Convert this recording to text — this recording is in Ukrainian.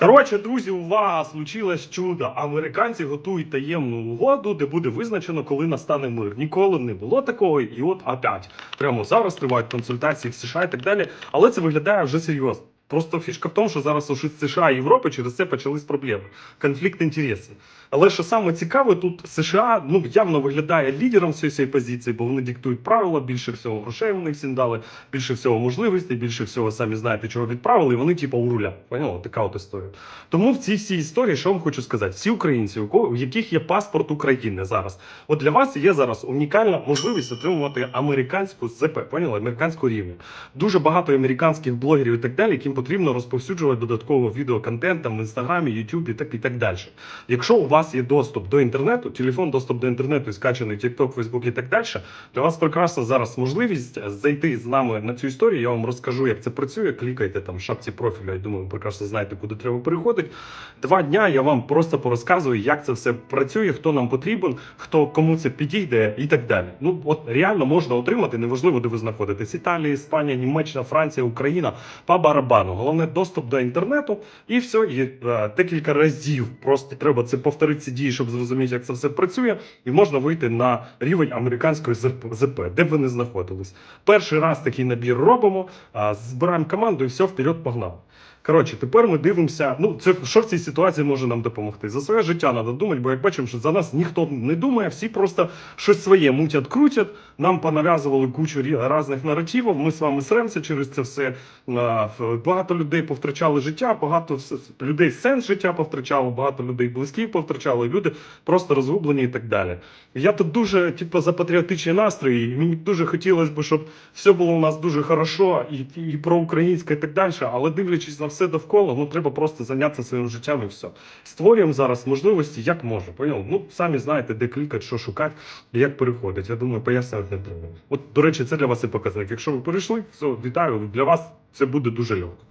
Коротше, друзі, увага! Случилось чудо. Американці готують таємну угоду, де буде визначено, коли настане мир. Ніколи не було такого, і от опять. Прямо зараз тривають консультації в США і так далі. Але це виглядає вже серйозно. Просто фішка в тому, що зараз уже США і Європи через це почались проблеми. Конфлікт інтересів. Але що саме цікаве, тут США ну явно виглядає лідером всієї цієї позиції, бо вони диктують правила, більше всього грошей вони всім дали, більше всього можливостей, більше всього самі знаєте, чого відправили, і вони типу у руля. Поняла? Така от історія. Тому в цій всій історії, що вам хочу сказати, всі українці, у яких є паспорт України зараз, от для вас є зараз унікальна можливість отримувати американську ЗП, поняли? Американську рівня. Дуже багато американських блогерів і так далі, яким потрібно розповсюджувати додатково відеоконтент там в інстаграмі, Ютубі так і так далі. Якщо у вас є доступ до інтернету, телефон, доступ до інтернету і скачаний TikTok, Facebook і так далі, для вас прекрасна зараз можливість зайти з нами на цю історію. Я вам розкажу, як це працює. Клікайте там в шапці профіля. Я думаю, ви прекрасно знаєте, куди треба переходити. Два дня я вам просто порозказую, як це все працює, хто нам потрібен, хто кому це підійде і так далі. Ну от реально можна отримати, неважливо, де ви знаходитесь. Італія, Іспанія, Німеччина, Франція, Україна по барабану. Головне доступ до інтернету, і все. І е, декілька разів просто треба це повторити ці дії, щоб зрозуміти, як це все працює, і можна вийти на рівень американської ЗП, де б ви не знаходились. Перший раз такий набір робимо, збираємо команду і все, вперед погнали. Коротше, тепер ми дивимося. Ну, це що в цій ситуації може нам допомогти? За своє життя треба думати, бо як бачимо, що за нас ніхто не думає, всі просто щось своє мутять, крутять. Нам понав'язували кучу різних наративів. Ми з вами сремося через це все. Багато людей повтрачали життя, багато людей сенс життя повтрачало, багато людей близьких повтрачали, люди просто розгублені і так далі. Я тут дуже, типу, за патріотичні настрої, і мені дуже хотілося б, щоб все було у нас дуже хорошо і, і проукраїнське і так далі. Але дивлячись на все довкола, ну треба просто зайнятися своїм життям і все. Створюємо зараз можливості, як може. Поняв? Ну самі знаєте, де клікати, що шукати і як переходити. Я думаю, пояснювати не треба. От, до речі, це для вас і показник. Якщо ви перейшли, все, вітаю. Для вас це буде дуже легко.